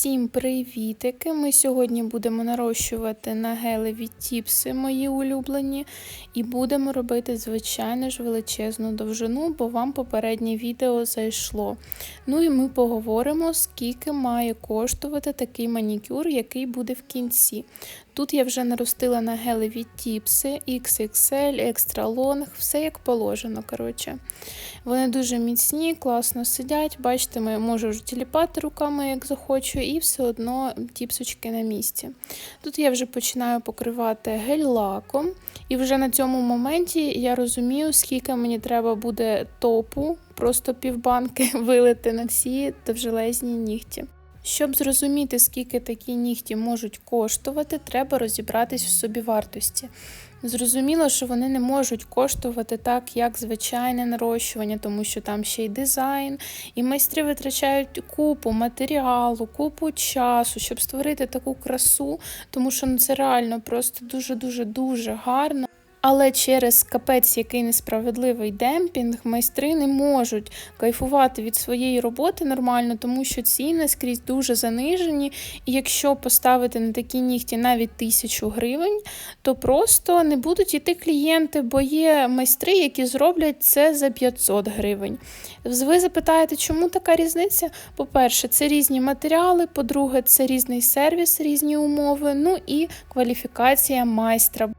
Всім привітики! Ми сьогодні будемо нарощувати на гелеві тіпси, мої улюблені, і будемо робити, звичайно ж, величезну довжину, бо вам попереднє відео зайшло. Ну і ми поговоримо, скільки має коштувати такий манікюр, який буде в кінці. Тут я вже наростила на гелеві тіпси, XXL, Extra Long, все як положено. коротше. Вони дуже міцні, класно сидять. Бачите, можу вже тіліпати руками, як захочу, і все одно тіпсочки на місці. Тут я вже починаю покривати гель-лаком, і вже на цьому моменті я розумію, скільки мені треба буде топу, просто півбанки вилити на ці довжелезні нігті. Щоб зрозуміти, скільки такі нігті можуть коштувати, треба розібратись в собівартості. Зрозуміло, що вони не можуть коштувати так, як звичайне нарощування, тому що там ще й дизайн, і майстри витрачають купу матеріалу, купу часу, щоб створити таку красу, тому що ну, це реально просто дуже-дуже дуже гарно. Але через капець, який несправедливий демпінг, майстри не можуть кайфувати від своєї роботи нормально, тому що ціни скрізь дуже занижені. І якщо поставити на такі нігті навіть тисячу гривень, то просто не будуть іти клієнти, бо є майстри, які зроблять це за 500 гривень. Ви запитаєте, чому така різниця? По-перше, це різні матеріали, по-друге, це різний сервіс, різні умови, ну і кваліфікація майстра.